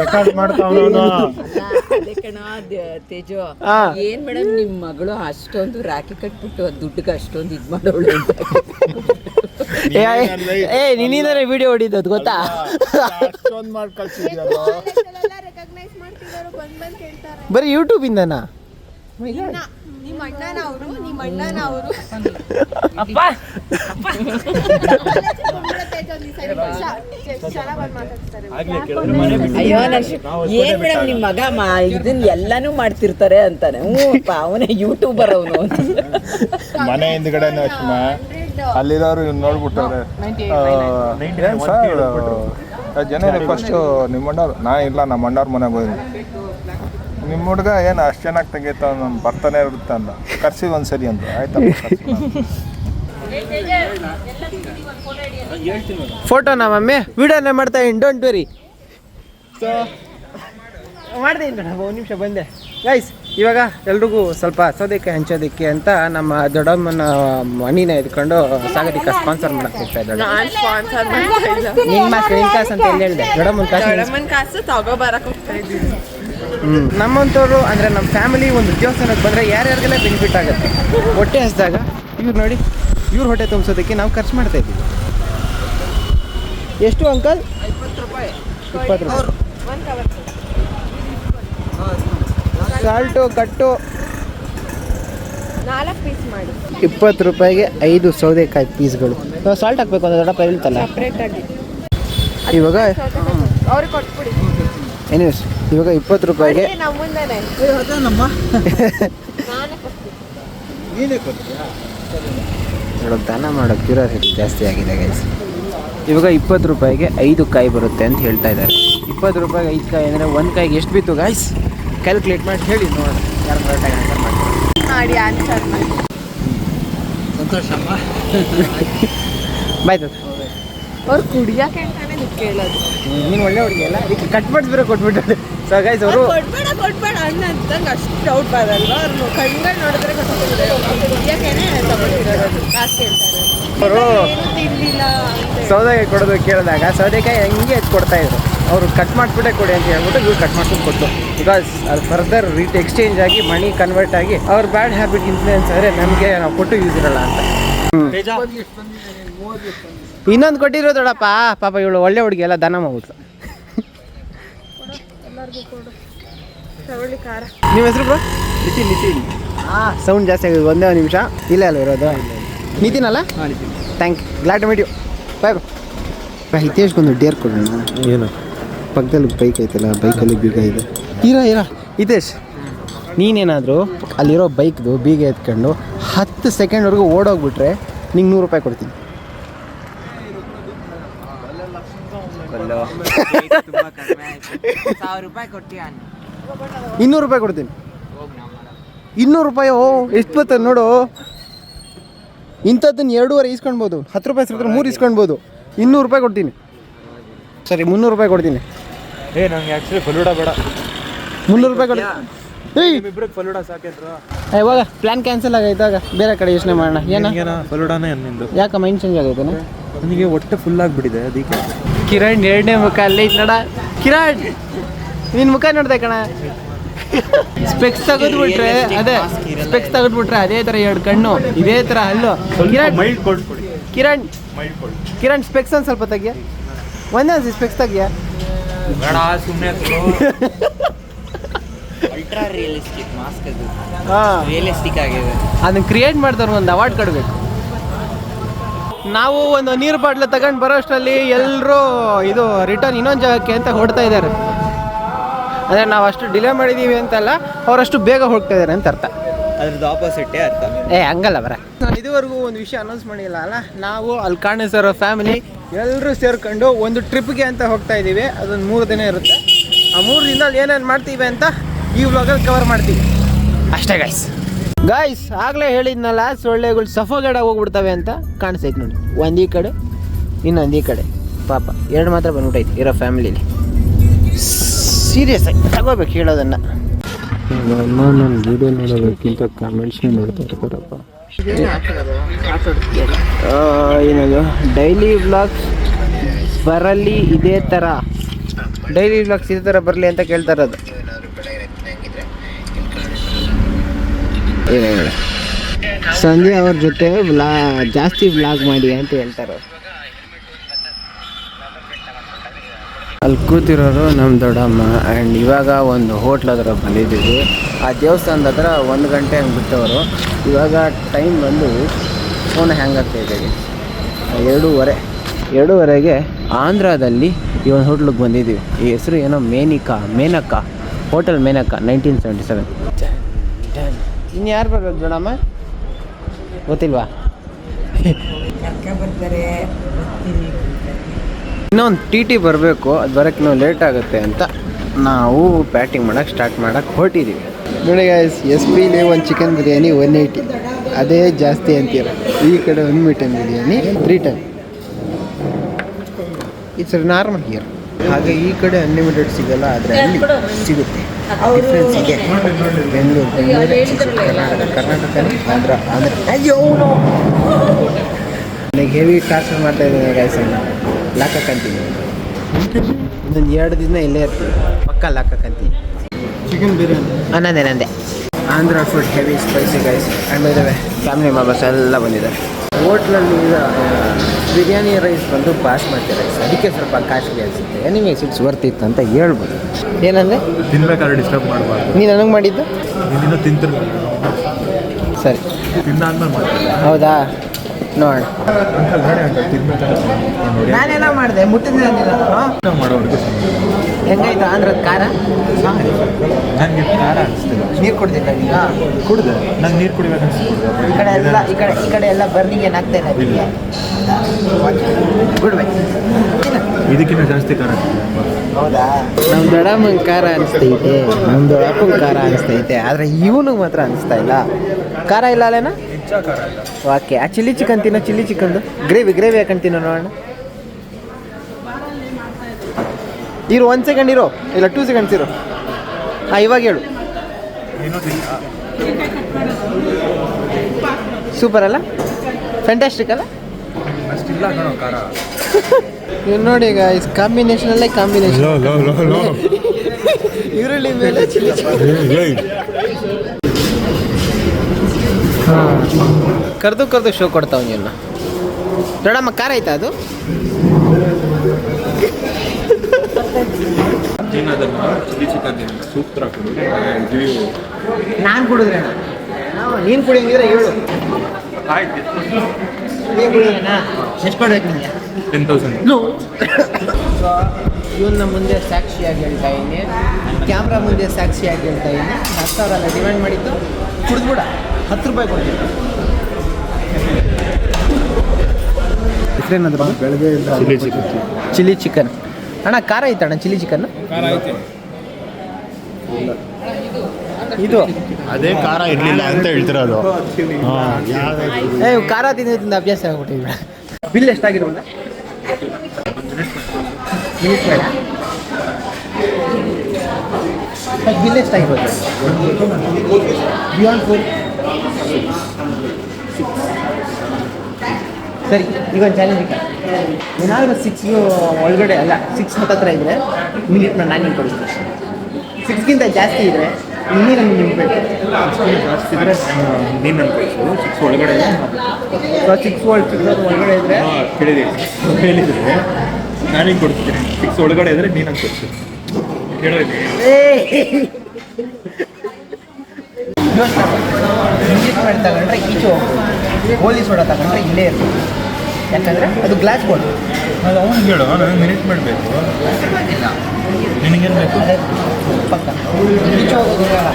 ರೆಕಾರ್ಡ್ ಮಾಡ್ತಾವನು ಅದೇ ಕಣ ತೇಜು. ಏನ್ ಮೇಡಮ್ ನಿಮ್ ಮಗಳು ಅಷ್ಟೊಂದು ರಾಕಿ ಕಟ್ಬಿಟ್ಟು ಅದ್ ದುಡ್ಡಿಗೆ ಅಷ್ಟೊಂದು ಇದ್ ಮಾಡೋಳು ಅಂತ. ಏ ಏ ನಿನ್ನಿಂದನೇ ವಿಡಿಯೋ ಹೊಡಿದ್ದದು ಗೊತ್ತಾ? ಅಷ್ಟೊಂದು ಮಾಡಿ ಕಳ್ಸಿದ್ಯಲ್ಲ ರೆಕಗ್ನೈಸ್ ಮಾಡ್ತಿರೋರು ಬಂದ್ ಬಂದ್ ಕೇಳ್ತಾರೆ. ಬರೀ ಯೂಟ್ಯೂಬಿಂದನಾ ನಿಮ್ಮ ಅಣ್ಣನವರು ನಿಮ್ಮ ಅಣ್ಣನವರು ಅಯ್ಯೋ ನನ್ ಏನ್ ಮೇಡಮ್ ನಿಮ್ ಮಗ? ಇದನ್ ಎಲ್ಲಾನು ಮಾಡ್ತಿರ್ತಾರೆ ಅಂತಾನೆ. ಹ್ಞೂ ಅಪ್ಪ ಅವನೇ ಯೂಟ್ಯೂಬರ್ ಅವನು ಮನೆ ಹಿಂದ್ಗಡೆ ಅಲ್ಲಿರೋರು ಇವ್ನು ನೋಡ್ಬಿಟ್ಟವ್ರೆ. ಜನರೇ ಫಸ್ಟು ನಿಮ್ಮ ಅಣ್ಣ ನಾ ಇಲ್ಲ ನಮ್ಮ ಅಣ್ಣವ್ರ ಮನೆಗೆ ಹೋಗಿದ್ವಿ ನಿಮ್ಮ ಹುಡುಗ ಏನು ಅಷ್ಟು ಚೆನ್ನಾಗಿ ತೆಗೀತ ನಮ್ಮ ಬರ್ತಾನೆ ಇರುತ್ತೆ ಅಂದ. ಕರ್ಸಿ ಒಂದ್ಸರಿ ಸರಿ ಅಂತ ಆಯ್ತಾ? ಫೋಟೋನ ಫೋಟೋನಾ ಮಮ್ಮಿ? ವಿಡಿಯೋನೇ ಮಾಡ್ತಾ ಇನ್ ಡೋಂಟ್ ವರಿ ಸೊ ಮಾಡ್ತೀನಿ ಮೇಡಮ್ ಒಂದು ನಿಮಿಷ ಬಂದೆ. ಗೈಸ್ ಇವಾಗ ಎಲ್ರಿಗೂ ಸ್ವಲ್ಪ ಹಸೋದಕ್ಕೆ ಹಂಚೋದಕ್ಕೆ ಅಂತ ನಮ್ಮ ದೊಡ್ಡಮ್ಮನ ಮಣಿನ ಇದ್ಕೊಂಡು ಸಾಗರಿಕ ಸ್ಪಾನ್ಸರ್ ಮಾಡಕ್ಕೆ ಹೋಗ್ತಾ ಇದ್ದಾಳೆ. ನಿಮ್ಮ ನಿನ್ನ ಕಾಸು ಅಂತ ಎಲ್ಲಿ ಹೇಳಿದೆ? ದೊಡ್ಡಮ್ಮನ ಕಾಸು ತಗೋ ಬರಕ್ ಹೋಗ್ತಾ ಇದ್ದೀನಿ. ನಮ್ಮಂಥವ್ರು ಅಂದರೆ ನಮ್ಮ ಫ್ಯಾಮಿಲಿ ಒಂದು ದೇವಸ್ಥಾನಕ್ಕೆ ಬಂದರೆ ಯಾರ್ಯಾರಿಗೆಲ್ಲ ಬೆನಿಫಿಟ್ ಆಗುತ್ತೆ? ಹೊಟ್ಟೆ ಹಸಿದಾಗ ಇವ್ರು ನೋಡಿ ಇವ್ರ ಹೊಟ್ಟೆ ತುಂಬಿಸೋದಕ್ಕೆ ನಾವು ಖರ್ಚು ಮಾಡ್ತಾ ಇದ್ದೀವಿ. ಎಷ್ಟು ಅಂಕಲ್? ಇಪ್ಪತ್ತು ರೂಪಾಯಿ. ಇಪ್ಪತ್ತು ರೂಪಾಯಿ ಸಾಲ್ಟು ಕಟ್ಟು? ನಾಲ್ಕು ಪೀಸ್ ಮಾಡಿ. ಇಪ್ಪತ್ತು ರೂಪಾಯಿಗೆ ಐದು ಸೌದೆಕಾಯಿ ಪೀಸ್ಗಳು. ಸಾಲ್ಟ್ ಹಾಕ್ಬೇಕು ಅಂತ ದೊಡ್ಡ ಹೇಳ್ತಲ್ಲ ಇವಾಗ ಅವ್ರಿಗೆ ಕೊಟ್ಬಿಡಿ. ಎನಿವೇಸ್ ಇವಾಗ ಇಪ್ಪತ್ತು ರೂಪಾಯಿಗೆ. ನೋಡೋ ದಾನ ಮಾಡೋ ಕ್ಯೂರಿಯಾಸಿಟಿ ಜಾಸ್ತಿ ಆಗಿದೆ ಗೈಸ್ ಇವಾಗ ಇಪ್ಪತ್ತು ರೂಪಾಯಿಗೆ ಐದು ಕಾಯಿ ಬರುತ್ತೆ ಅಂತ ಹೇಳ್ತಾ ಇದ್ದಾರೆ. ಇಪ್ಪತ್ತು ರೂಪಾಯಿಗೆ ಐದು ಕಾಯಿ ಅಂದರೆ ಒಂದು ಕಾಯಿಗೆ ಎಷ್ಟು ಬಿತ್ತು ಗಾಯ್ಸ್ ಕ್ಯಾಲ್ಕುಲೇಟ್ ಮಾಡಿ ಹೇಳಿ ನೋಡಿ ಯಾರು ಕರೆಕ್ಟಾಗಿ ಆನ್ಸರ್ ಮಾಡ್ತಾರೆ ಮಾಡಿ ಆನ್ಸರ್ ಮಾಡಿ. ಬಾಯ್ತು ಅವ್ರು ಕುಡಿಯಾಕೆ ಅಂತಾನೆ ಕೇಳೋದು ನೀನು ಒಳ್ಳೆ ಹುಡುಗಿ ಅಲ್ಲ? ಅದಕ್ಕೆ ಕಟ್ ಮಾಡಿದ್ರೆ ಕೊಟ್ಬಿಟ್ಟು ಸೊ ಗೈಸ್ ಅವರು ಕೊಡ್ಬೇಡ ಕೊಡ್ಬೇಡ ಅಣ್ಣ ಅಂತಂಗೆ ಅಷ್ಟು ಡೌಟ್ ಬರಲ್ವಾ? ಕಣ್ಗಳು ನೋಡಿದ್ರೆ ಗೊತ್ತಾಗುತ್ತೆ ಕುಡಿಯೋಕೆನೆ ತಗೊಂಡಿರೋದು ಕಾಸು ಕೇಳ್ತಾರೆ ಅವರು ಅಂತ. ಸೌದೆಕಾಯಿ ಕೊಡೋದು ಕೇಳಿದಾಗ ಸೌದೆಕಾಯಿ ಹೆಂಗೆ ಎತ್ತು ಕೊಡ್ತಾ ಇದ್ರು? ಅವರು ಕಟ್ ಮಾಡಿಬಿಟ್ಟೆ ಕೊಡಿ ಅಂತ ಹೇಳ್ಬಿಟ್ಟು ಇವ್ರು ಕಟ್ ಮಾಡ್ಕೊಂಡು ಕೊಟ್ಟು ಬಿಕಾಸ್ ಅದು ಫರ್ದರ್ ರೀಟ್ ಎಕ್ಸ್ಚೇಂಜ್ ಆಗಿ ಮನಿ ಕನ್ವರ್ಟ್ ಆಗಿ ಅವ್ರ ಬ್ಯಾಡ್ ಹ್ಯಾಬಿಟ್ ಇನ್ಫ್ಲೂಯೆನ್ಸ್ ಆದರೆ ನಮಗೆ ನಾವು ಕೊಟ್ಟು ಯೂಸ್ ಇರಲ್ಲ ಅಂತ. ಇನ್ನೊಂದು ಕೊಟ್ಟಿರೋ ದೊಡ್ಡಪ್ಪ ಪಾಪ ಇವಳು ಒಳ್ಳೆ ಹುಡುಗಿ ಎಲ್ಲ ದನ ಖಾರ ನಿಮ್ಮ ಹೆಸರು ಬ್ರೋ? ನಿತಿನ್ ನಿತಿನ್. ಹಾಂ ಸೌಂಡ್ ಜಾಸ್ತಿ ಆಗಿದೆ ಒಂದೇ ಒಂದು ನಿಮಿಷ. ಇಲ್ಲ ಅಲ್ಲ ಇರೋದು? ನಿತಿನ್ ಅಲ್ಲ? Thank you glad to meet you bye ಬಾ ಹಿತೇಶ್ಗೊಂದು ಡೇರ್ ಕೊಡೋಣ. ಏನು? ಪಕ್ಕದಲ್ಲಿ ಬೈಕ್ ಐತಲ್ಲ ಬೈಕಲ್ಲಿ ಬೀಗ ಇದೆ. ಇರ ಇರ. ಹಿತೇಶ್ ನೀನೇನಾದರೂ ಅಲ್ಲಿರೋ ಬೈಕ್ದು ಬೀಗ ಎತ್ಕೊಂಡು ಹತ್ತು ಸೆಕೆಂಡ್ವರೆಗೂ ಓಡೋಗ್ಬಿಟ್ರೆ ನಿಂಗೆ ನೂರು ರೂಪಾಯಿ ಕೊಡ್ತೀನಿ. ಇನ್ನೂರು ರೂಪಾಯಿ ಕೊಡ್ತೀನಿ. ಇನ್ನೂರು ರೂಪಾಯಿ ಓ ಎಷ್ಟು ಬರ್ತದೆ ನೋಡು. ಇಂಥದ್ದನ್ನ ಎರಡೂವರೆ ಇಸ್ಕೊಳ್ಬೋದು ಹತ್ತು ರೂಪಾಯಿ ಸಿಕ್ಕಿದ್ರೆ ಮೂರು ಇಸ್ಕೊಳ್ಬೋದು ಇನ್ನೂರು ರೂಪಾಯಿ ಕೊಡ್ತೀನಿ. ಸರಿ ಮುನ್ನೂರು ರೂಪಾಯಿ ಕೊಡ್ತೀನಿ. ಏ ನಂಗೆ ಆ್ಯಕ್ಚುಲಿ ಫಲೂಡ ಬೇಡ. ಮುನ್ನೂರು ರೂಪಾಯಿ ಕೊಡ್ತೀನಿ ಏಯ್! ಇಬ್ಬರಿಗೆ ಫಲೂಡ ಸಾಕಿದ್ರು ಏ, ಇವಾಗ ಪ್ಲಾನ್ ಕ್ಯಾನ್ಸಲ್ ಆಗೈತಾಗ ಬೇರೆ ಕಡೆ ಯೋಚನೆ ಮಾಡೋಣ. ಏನ? ಏನ ಫಲೂಡಾನೇ ನಿಂದು? ಯಾಕೆ ಮೈಂಡ್ ಚೇಂಜ್ ಆಗೈತೆ ನನಗೆ ಒಟ್ಟು ಫುಲ್ ಆಗಿಬಿಟ್ಟಿದೆ ಅದಕ್ಕೆ ಕಿರಣ್ ಎರಡನೇ ಮುಖ ಅಲ್ಲಿ ಐತ್ ನೋಡ. ಕಿರಣ್! ನಿನ್ ಮುಖ ನೋಡ್ದೆ ಕಣ. ಸ್ಪೆಕ್ಸ್ ತೆಗೆದ್ಬಿಟ್ರೆ ಅದೇ ಸ್ಪೆಕ್ಸ್ ತೆಗೆದ್ಬಿಟ್ರೆ ಅದೇ ತರ ಎರಡು ಕಣ್ಣು ಇದೇ ತರ ಹಲ್ಲು. ಕಿರಣ್! ಮೈಲ್ಡ್ ಕಿರಣ್! ಮೈಲ್ಡ್ ಕೊಡಿ. ಕಿರಣ್ ಸ್ಪೆಕ್ಸ್ ಒಂದು ಸ್ವಲ್ಪ ತೆಗಿಯ. ಒಂದೇ ಸ್ಪೆಕ್ಸ್ ತೆಗಿಯ? ಬೇಡ ಸುಮ್ಮನೆ *laughs* ಅಲ್ಟ್ರಾ ರಿಯಲಿಸ್ಟಿಕ್ ಮಾಸ್ಕ್ ಅದು. ಹಾಂ. ರಿಯಲಿಸ್ಟಿಕ್ ಆಗಿದೆ. ಅದನ್ನ ಕ್ರಿಯೇಟ್ ಮಾಡ್ದವ್ರು ಒಂದು ಅವಾರ್ಡ್ ಕೊಡಬೇಕು. ನಾವು ಒಂದು ನೀರು ಬಾಟ್ಲು ತಗೊಂಡು ಬರೋಷ್ಟರಲ್ಲಿ ಎಲ್ಲರೂ ಇದು ರಿಟರ್ನ್ ಇನ್ನೊಂದು ಜಾಗಕ್ಕೆ ಅಂತ ಹೊಡ್ತಾ ಇದ್ದಾರೆ. ಅಂದರೆ ನಾವು ಅಷ್ಟು ಡಿಲೇ ಮಾಡಿದ್ದೀವಿ ಅಂತಲ್ಲ ಅವರಷ್ಟು ಬೇಗ ಹೋಗ್ತಾ ಇದ್ದಾರೆ ಅಂತ ಅರ್ಥ. ಅದ್ರದ್ದು ಆಪೋಸಿಟ್ಟೇ ಅರ್ಥ. ಏ ಹಂಗಲ್ಲ ಬರ. ಇದುವರೆಗೂ ಒಂದು ವಿಷಯ ಅನೌನ್ಸ್ ಮಾಡಿಲ್ಲ ಅಲ್ಲ? ನಾವು ಅಲ್ಲಿ ಕಾಣಿಸಿರೋ ಫ್ಯಾಮಿಲಿ ಎಲ್ಲರೂ ಸೇರ್ಕೊಂಡು ಒಂದು ಟ್ರಿಪ್ಗೆ ಅಂತ ಹೋಗ್ತಾ ಇದ್ದೀವಿ ಅದೊಂದು ಮೂರು ದಿನ ಇರುತ್ತೆ. ಆ ಮೂರು ದಿನದಲ್ಲಿ ಏನೇನು ಮಾಡ್ತೀವಿ ಅಂತ ಈ ವ್ಲಾಗಲ್ಲಿ ಕವರ್ ಮಾಡ್ತೀವಿ. ಅಷ್ಟೇ ಗಾಯ್ಸ್ ಗಾಯ್ಸ್ ಆಗಲೇ ಹೇಳಿದ್ನಲ್ಲ ಸೊಳ್ಳೆಗಳು ಸಫೋಗೇಡ ಹೋಗ್ಬಿಡ್ತವೆ ಅಂತ ಕಾಣಿಸ್ತೈತೆ ನೋಡಿ. ಒಂದು ಈ ಕಡೆ ಇನ್ನೊಂದು ಈ ಕಡೆ. ಪಾಪ ಎರಡು ಮಾತ್ರ ಬಂದ್ಬಿಟ್ಟೈತೆ ಇರೋ ಫ್ಯಾಮಿಲಿಲಿ ಸೀರಿಯಸ್ ಆಗಿ ತಗೋಬೇಕು ಹೇಳೋದನ್ನು. ನನ್ನ ವಿಡಿಯೋ ನೋಡೋದಕ್ಕಿಂತ ಕಾಮೆಂಟ್ಸ್ನೇ ನೋಡ್ತಾ ಇರ್ತಾರಪ್ಪ ಏನದು? ಡೈಲಿ ವ್ಲಾಗ್ಸ್ ಬರಲಿ ಇದೇ ಥರ ಡೈಲಿ ವ್ಲಾಗ್ಸ್ ಇದೇ ಥರ ಬರಲಿ ಅಂತ ಕೇಳ್ತಾ ಇರೋದು. ಏನೇನು ಸಂಜೆ ಅವ್ರ ಜೊತೆ ವ್ಲಾ, ಜಾಸ್ತಿ ವ್ಲಾಗ್ ಮಾಡಿ ಅಂತ ಹೇಳ್ತಾರೆ. ಅಲ್ಲಿ ಕೂತಿರೋರು ನಮ್ಮ ದೊಡ್ಡಮ್ಮ ಆ್ಯಂಡ್ ಇವಾಗ ಒಂದು ಹೋಟ್ಲ್ ಹತ್ರ ಬಂದಿದ್ದೀವಿ. ಆ ದೇವಸ್ಥಾನದ ಹತ್ರ ಒಂದು ಗಂಟೆ ಹಂಗೆ ಬಿಟ್ಟವರು. ಇವಾಗ ಟೈಮ್ ಬಂದು ಫೋನ್ ಹ್ಯಾಂಗ್ ಆಗ್ತಾ ಇದೆ. ಎರಡೂವರೆ, ಎರಡೂವರೆಗೆ ಆಂಧ್ರದಲ್ಲಿ ಈ ಒಂದು ಹೋಟ್ಲಿಗೆ ಬಂದಿದ್ದೀವಿ. ಈ ಹೆಸರು ಏನೋ Menika Menaka hotel Menaka nineteen seventy seven ಇನ್ನು ಯಾರು ಬರ್ಬೇಕು ದೊಡ್ಡಮ್ಮ? ಗೊತ್ತಿಲ್ವಾ? ಇನ್ನೊಂದು ಟಿ ಟಿ ಬರಬೇಕು ಅದು ಬರೋಕ್ಕೆ ನಾವು ಲೇಟ್ ಆಗುತ್ತೆ ಅಂತ ನಾವು ಪ್ಯಾಟಿಂಗ್ ಮಾಡೋಕ್ಕೆ ಸ್ಟಾರ್ಟ್ ಮಾಡೋಕ್ಕೆ ಹೊರಟಿದ್ದೀವಿ ನೋಡಿ ಎಸ್ ಎಸ್ ಪಿಲಿ ಒಂದು ಚಿಕನ್ ಬಿರಿಯಾನಿ ಒನ್ ಏಯ್ಟಿ ಅದೇ ಜಾಸ್ತಿ ಅಂತೀರ? ಈ ಕಡೆ ಒಂದು mutton biryani three time it's normal here ಹಾಗೆ ಈ ಕಡೆ ಅನ್ಲಿಮಿಟೆಡ್ ಸಿಗಲ್ಲ ಆದರೆ ಅಲ್ಲಿ ಸಿಗುತ್ತೆ. ಡಿಫ್ರೆನ್ಸ್ ಇದೆ ಬೆಂಗಳೂರು. ಬೆಂಗಳೂರು ಕರ್ನಾಟಕ ಕರ್ನಾಟಕನೇ ಆಂಧ್ರ ಆಂಧ್ರ. ಅಯ್ಯೋ ನನಗೆ ಹೆವಿ ಟಾರ್ಚರ್ ಮಾಡ್ತಾ ಇದ್ದೀನಿ ಗಾಯಸನ್ನು ಲಾಕ್ ಹಾಕಂತೀನಿ ಇನ್ನೊಂದು ಎರಡು ದಿನ ಇಲ್ಲೇ ಇರ್ತೀನಿ ಪಕ್ಕ ಲಾಕಕ್ಕಂತೀನಿ ಚಿಕನ್ ಬಿರಿಯಾನಿ ಅನ್ನಂದೆ ನಂದೆ Andhra food heavy spicy guys and by the way family members ಎಲ್ಲ ಬಂದಿದ್ದಾರೆ. ಹೋಟ್ಲಲ್ಲಿ ಬಿರಿಯಾನಿ ರೈಸ್ ಬಂದು ಬಾಸ್ಮತಿ ರೈಸ್. ಅದಕ್ಕೆ ಸ್ವಲ್ಪ ಕಾಸ್ಟ್ಲಿ ಅನಿಸುತ್ತೆ. ಎನಿವೇಸ್ ಇಟ್ಸ್ ವರ್ತ್ ಇತ್ತು ಅಂತ ಹೇಳ್ಬೋದು. ಏನಂದರೆ? ತಿನ್ಬೇಕಾದ್ರೆ ಡಿಸ್ಟರ್ಬ್ ಮಾಡಬಾರ್ದು. ನೀನು ನನಗೆ ಮಾಡಿದ್ದು? ನೀನು ತಿಂತಿರ್ ಸರಿ. ತಿಂದಾದ್ಮೇಲೆ ಹೌದಾ? ಅಂಕಲ್ ಅಂಕಲ್ ತಿನ್ಬೇಕಾದ್ರೆ ನಾನೆಲ್ಲ ಮಾಡಿದೆ ಮಾಡೋರಿಗೆ ಹೆಂಗಾಯ್ತು ಆಂಧ್ರದ ಖಾರ? ನನಗೆ ಖಾರ ಅನಿಸ್ತಿಲ್ಲ. ನೀರು ಕುಡ್ದಿಲ್ಲ ಈಗ? ಕುಡ್ದೆ. ನಂಗೆ ನೀರು ಕುಡಿಬೇಕು ಈ ಕಡೆ ಎಲ್ಲ ಈ ಕಡೆ ಈ ಕಡೆ ಎಲ್ಲ ಬರ್ನಿಂಗ್ ಏನಾಗ್ತಾ ಇಲ್ಲ ಬಿಡ್ಬೇಕು ಇದಕ್ಕಿಂತ ಜಾಸ್ತಿ ಖಾರ ನಮ್ಮ ದೊಡ್ಡಮ್ಮನ ಖಾರ ಅನಿಸ್ತೈತೆ. ನಮ್ಮ ದೊಡ್ಡಪ್ಪನ ಖಾರ ಅನಿಸ್ತೈತೆ. ಆದರೆ ಇವನು ಮಾತ್ರ ಅನಿಸ್ತಾ ಇಲ್ಲ. ಖಾರ ಇಲ್ಲ ಅಲ್ಲೇನಾ? ಓಕೆ ಆ ಚಿಲ್ಲಿ ಚಿಕನ್ ತಿನ್ನೋ ಚಿಲ್ಲಿ ಚಿಕನ್ದು. ಗ್ರೇವಿ ಗ್ರೇವಿ ಹಾಕೊಂಡು ತಿನ್ನೋ ನೋಡೋಣ. ಇರು ಒಂದು ಸೆಕೆಂಡ್ ಇರೋ. ಇಲ್ಲ ಟೂ ಸೆಕೆಂಡ್ಸ್ ಇರೋ. ಹಾಂ ಇವಾಗ ಹೇಳು. ಸೂಪರ್ ಅಲ್ಲ? ಫ್ಯಾಂಟಾಸ್ಟಿಕ್ ಅಲ್ಲ? *laughs* ಅಷ್ಟಿಲ್ಲ ಕಣೋ ಖಾರ ಇವ್ ನೋಡಿ ಈಗ ಇಸ್ ಕಾಂಬಿನೇಷನ್ ಅಲ್ಲೇ ಕಾಂಬಿನೇಷನ್ ಈರುಳ್ಳಿ ಮೇಲೆ ಚಿಲ್ಲಿ ಕರೆದು ಕರೆದು ಶೋ ಕೊಡ್ತಾವ ನೀನು ನೋಡಮ್ಮ ಖಾರ ಆಯ್ತಾ ಅದು? ನಾನು ಕುಡಿದ್ರೆ ನೀನು ಕುಡಿಯಂಗಿದ್ರೆ ಹೇಳು ಕುಡಿಯೋಣ ಎಷ್ಟು ಕೊಡ್ಬೇಕು ನಿಮಗೆ ಟೆನ್ ತೌಸಂಡ್ ಇವನ್ನ ಮುಂದೆ ಸಾಕ್ಷಿಯಾಗಿ ಹೇಳ್ತಾ ಇದ್ದೀನಿ. ಕ್ಯಾಮ್ರಾ ಮುಂದೆ ಸಾಕ್ಷಿಯಾಗಿ ಹೇಳ್ತಾ ಇದ್ದೀನಿ. ಹತ್ತು ಸಾವಿರ ಅಲ್ಲ ಡಿಮ್ಯಾಂಡ್ ಮಾಡಿದ್ದು ಕುಡಿದ್ಬಿಡ. ಹತ್ತು ರೂಪಾಯಿ ಕೊಡ್ತೀನಿ. ಹೆಸರೇನದು ಬೆಳಗ್ಗೆ ಚಿಲ್ಲಿ ಚಿಕನ್ ಚಿಲ್ಲಿ ಚಿಕನ್ ಅಣ್ಣ ಖಾರ ಐತಣ್ಣ ಚಿಲ್ಲಿ ಚಿಕನ್ ಇದು. ಅದೇ ಖಾರ ಇರಲಿಲ್ಲ ಅಂತ ಹೇಳ್ತಿರೋದು. ಏ ಖಾರ ತಿನ್ನೋದ್ರಿಂದ ತಿಂದು ಅಭ್ಯಾಸ ಆಗ್ಬಿಟ್ಟಿದ್ವಿ ಬಿಲ್ ಎಷ್ಟಾಗಿರೋಲ್ಲ ಬಿಲ್ ಎಷ್ಟಾಗಿರೋದು? ಬಿಯಾಂಡ್ ಸರಿ ಈಗ ಒಂದು ಚಾಲೆಂಜ್ ಏನಾದರೂ ಸಿಕ್ಸ್ ಒಳಗಡೆ ಅಲ್ಲ ಸಿಕ್ಸ್ ಹತ್ತತ್ರ ಇದ್ದರೆ ಮಿನಿಟ್ನ ನಾನು ನಿಮ್ಗೆ ಕೊಡ್ತೀನಿ ಸಿಕ್ಸ್ಗಿಂತ ಜಾಸ್ತಿ ಇದ್ದರೆ ಇನ್ನೇ ನಮ್ಗೆ ಇದ್ರೆ ನೀನು ಅನ್ಕೊಳ್ಸು ಸಿಕ್ಸ್ ಒಳಗಡೆ ಸಿಕ್ಸ್ ವರ್ಲ್ಡ್ ಒಳಗಡೆ ಇದ್ದರೆ ಕೇಳಿದೆ. ಹೇಳಿದರೆ ನಾನೇ ಕೊಡ್ತೀನಿ. ಸಿಕ್ಸ್ ಒಳಗಡೆ ಇದ್ರೆ ನೀನು ಇಂಗ್ಲೀಷ್ ಮಾಡಿ ತಗೊಂಡ್ರೆ ಈಚೆ ಹೋಗ್ಬೋದು. ಹೋಲಿ ಸೋಡಾ ತಗೊಂಡ್ರೆ ಇಲ್ಲೇ ಇರ್ಬೋದು. ಯಾಕಂದರೆ ಅದು ಗ್ಲಾಸ್ ಬೋರ್ಡ್ ಅದು ಅವನು ಹೇಳು ನನಗೆ ಮಿನಿಟ್ ಮಾಡಬೇಕು. ನಿನಗೇನು ಬೇಕು ಪಕ್ಕ. ಈಚೆ ಹೋಗೋದು ಬೇಡ.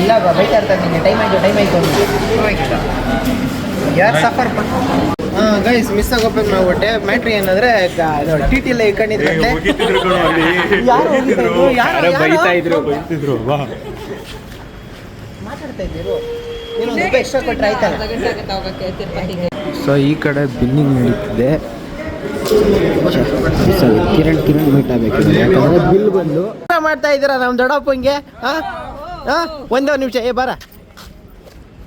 ಎಲ್ಲ ಬೈತಾ ಇರ್ತಾರೆ ನಿಮಗೆ ಟೈಮ್ ಆಯಿತು ಟೈಮ್ ಆಯಿತು ಯಾರು ಸಫರ್ ಹಾಂ ಗೈಸ್ ಮಿಸ್ ಆಗಿ ಓಪನ್ ಮಾಡ್ಬಿಟ್ಟೆ ಮ್ಯಾಟ್ರಿ ಏನಂದ್ರೆ ಟಿ ಟಿ ಎಲ್ಲ ಇಟ್ಕೊಂಡಿದ್ರೆ ಮಾತಾಡ್ತಾ ಇದ್ದೀರು? ಎಕ್ಸ್ಟ್ರಾ ಕೊಟ್ಟರೆ ಆಯ್ತಲ್ಲ? ಸೊ ಈ ಕಡೆ ಬಿನ್ನಿಂಗ್ ನಡೀತಿದೆ. ಕಿರಣ್ ಕಿರಣ್ ಮೀಟ್ ಆಗಬೇಕು ಯಾಕಂದ್ರೆ ಬಿಲ್ ಬಂದು. ಮಾಡ್ತಾ ಇದ್ದೀರಾ ನಮ್ಮ ದೊಡ್ಡಪ್ಪಂಗೆ? ಹಾಂ ಹಾಂ ಒಂದೇ ಒಂದು ನಿಮಿಷ ಏ ಬಾರ.